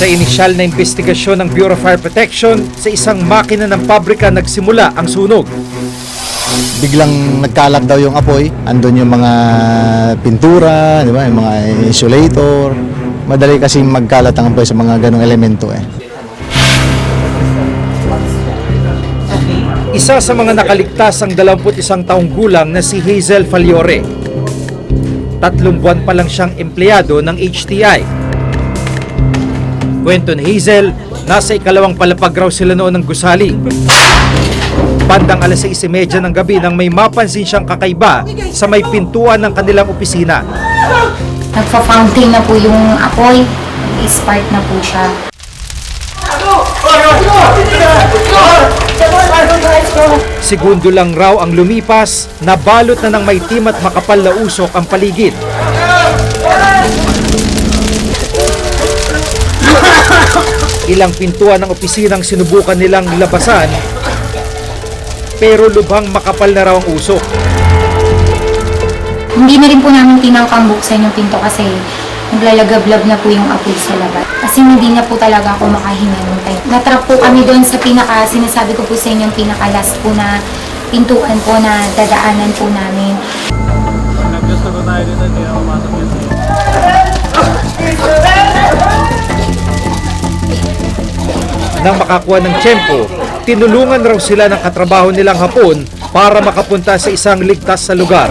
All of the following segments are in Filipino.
Sa inisyal na investigasyon ng Bureau of Fire Protection, sa isang makina ng pabrika nagsimula ang sunog. biglang nagkalat daw yung apoy. Andun yung mga pintura, di ba? Yung mga insulator. Madali kasi magkalat ang apoy sa mga ganong elemento eh. Isa sa mga nakaligtas ang 21 taong gulang na si Hazel Faliore. Tatlong buwan pa lang siyang empleyado ng HTI. Kwento ni Hazel, nasa ikalawang palapag raw sila noon ng gusali. Bandang alas 6.30 ng gabi nang may mapansin siyang kakaiba sa may pintuan ng kanilang opisina. Nagpa-fountain na po yung apoy. Spark na po siya. Segundo lang raw ang lumipas, nabalot na ng maitim at makapal na usok ang paligid. Ilang pintuan ng opisinang sinubukan nilang labasan, pero lubhang makapal na raw ang usok. Hindi na rin po namin tinangkang buksan yung pinto kasi naglalagablab na po yung apoy sa labas. Kasi hindi na po talaga ako makahinga nung time. Natrap po kami doon sa pinaka, sinasabi ko po sa inyo yung pinaka last po na pintuan po na dadaanan po namin. Nang makakuha ng tiyempo, tinulungan raw sila ng katrabaho nilang hapon para makapunta sa isang ligtas sa lugar.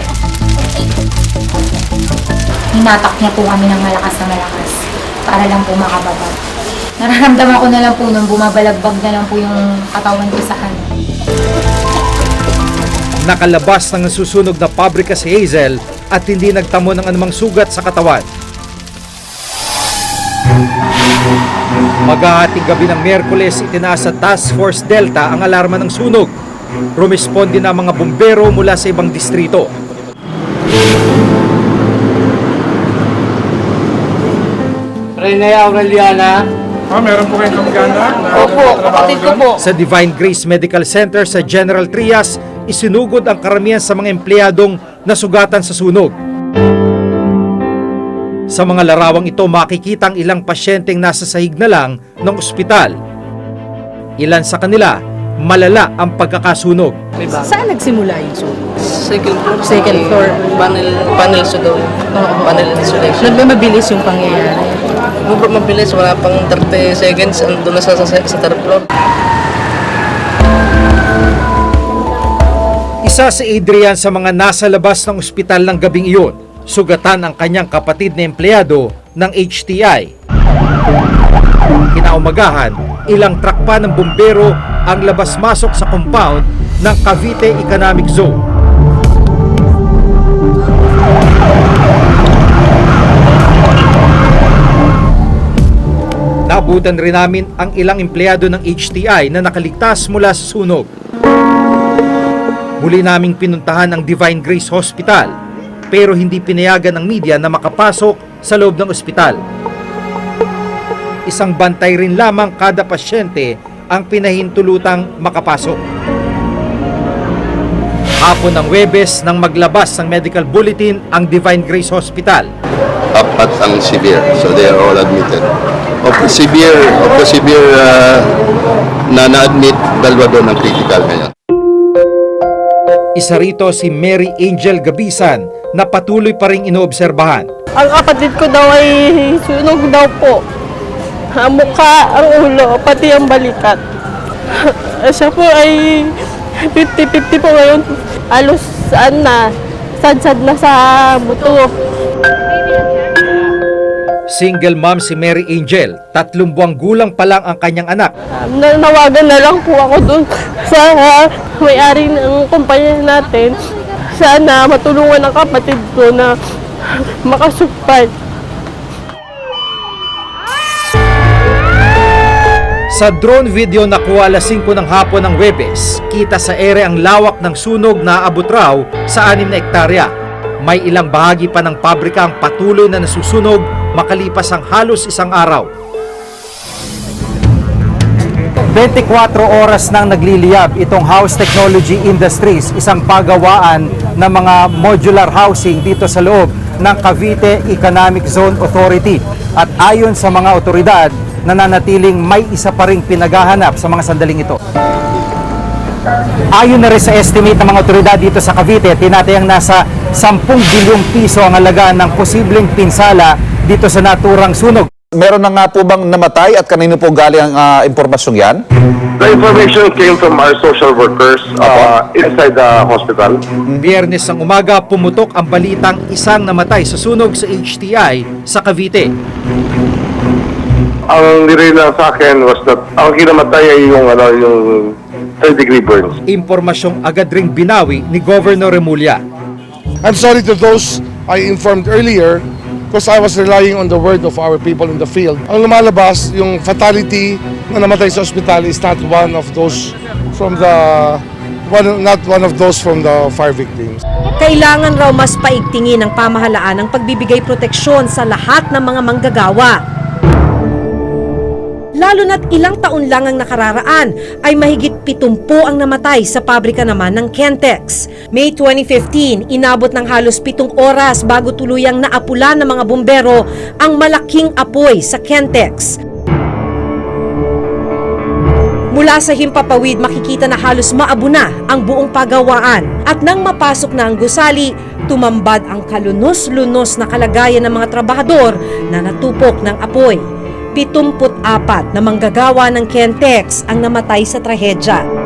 Hinatak niya po kami ng malakas na malakas para lang po makababa. Nararamdaman ko na lang po nung bumabalagbag na lang po yung katawan ko sa ano. Nakalabas ng nasusunog na pabrika si Hazel at hindi nagtamo ng anumang sugat sa katawan. Maghahating gabi ng Miyerkules, itinaas sa Task Force Delta ang alarma ng sunog. Rumisponde na ang mga bumbero mula sa ibang distrito. Renea Aureliana. Ah, meron po kayong kamag-anak na Opo, kapatid ko po. Sa Divine Grace Medical Center sa General Trias, isinugod ang karamihan sa mga empleyadong nasugatan sa sunog. Sa mga larawang ito, makikita ang ilang pasyenteng nasa sahig na lang ng ospital. Ilan sa kanila, malala ang pagkakasunog. Saan nagsimula yung sunog? Second floor. Second floor. Panel, panel sa doon. Panel insulation. Nagmamabilis yung pangyayari. Mabilis, wala pang 30 seconds, ando na sa, sa, sa third floor. Isa si Adrian sa mga nasa labas ng ospital ng gabing iyon. Sugatan ang kanyang kapatid na empleyado ng HTI. Kinaumagahan, ilang truck pa ng bumbero ang labas-masok sa compound ng Cavite Economic Zone. Nabutan rin namin ang ilang empleyado ng HTI na nakaligtas mula sa sunog. Muli naming pinuntahan ang Divine Grace Hospital pero hindi pinayagan ng media na makapasok sa loob ng ospital. Isang bantay rin lamang kada pasyente ang pinahintulutang makapasok. Hapon ng Webes nang maglabas ng medical bulletin ang Divine Grace Hospital. apat ang severe. So they are all admitted. Of the severe, of the severe uh, na na-admit, dalawa doon ang critical ngayon. Isa rito si Mary Angel Gabisan na patuloy pa rin inoobserbahan. Ang kapatid ko daw ay sunog daw po. Ang mukha, ang ulo, pati ang balikat. Siya po ay 50-50 po ngayon. Alos saan na, sad-sad na sa buto. Single mom si Mary Angel, tatlong buwang gulang pa lang ang kanyang anak. Um, nanawagan na lang po ako dun sa may-ari ng kumpanya natin. Sana matulungan ang kapatid ko na makasupay. Sa drone video na kuha alas 5 ng hapon ng Webes, kita sa ere ang lawak ng sunog na abot raw sa 6 na ektarya. May ilang bahagi pa ng pabrika ang patuloy na nasusunog makalipas ang halos isang araw. 24 oras nang nagliliyab itong House Technology Industries, isang pagawaan ng mga modular housing dito sa loob ng Cavite Economic Zone Authority. At ayon sa mga otoridad, nananatiling may isa pa ring pinaghahanap sa mga sandaling ito. Ayon na rin sa estimate ng mga otoridad dito sa Cavite, tinatayang nasa 10 bilyong piso ang halaga ng posibleng pinsala dito sa naturang sunog. Meron na nga po bang namatay at kanino po galing ang ah, impormasyong yan? The information came from our social workers uh, inside the hospital. Biyernes ng umaga, pumutok ang balitang isang namatay sa sunog sa HTI sa Cavite. Ang nirela sa akin was that ang kinamatay ay yung, ano, yung third degree burns. Impormasyong agad ring binawi ni Governor Remulla. I'm sorry to those I informed earlier because I was relying on the word of our people in the field. Ang lumalabas, yung fatality na namatay sa ospital is not one of those from the one, not one of those from the fire victims. Kailangan raw mas paigtingin ng pamahalaan ang pagbibigay proteksyon sa lahat ng mga manggagawa. Lalo na't ilang taon lang ang nakararaan ay mahigit 70 ang namatay sa pabrika naman ng Kentex. May 2015, inabot ng halos 7 oras bago tuluyang naapula ng mga bumbero ang malaking apoy sa Kentex. Mula sa himpapawid makikita na halos maabo na ang buong pagawaan at nang mapasok na ang gusali, tumambad ang kalunos-lunos na kalagayan ng mga trabahador na natupok ng apoy. 74 na manggagawa ng Kentex ang namatay sa trahedya.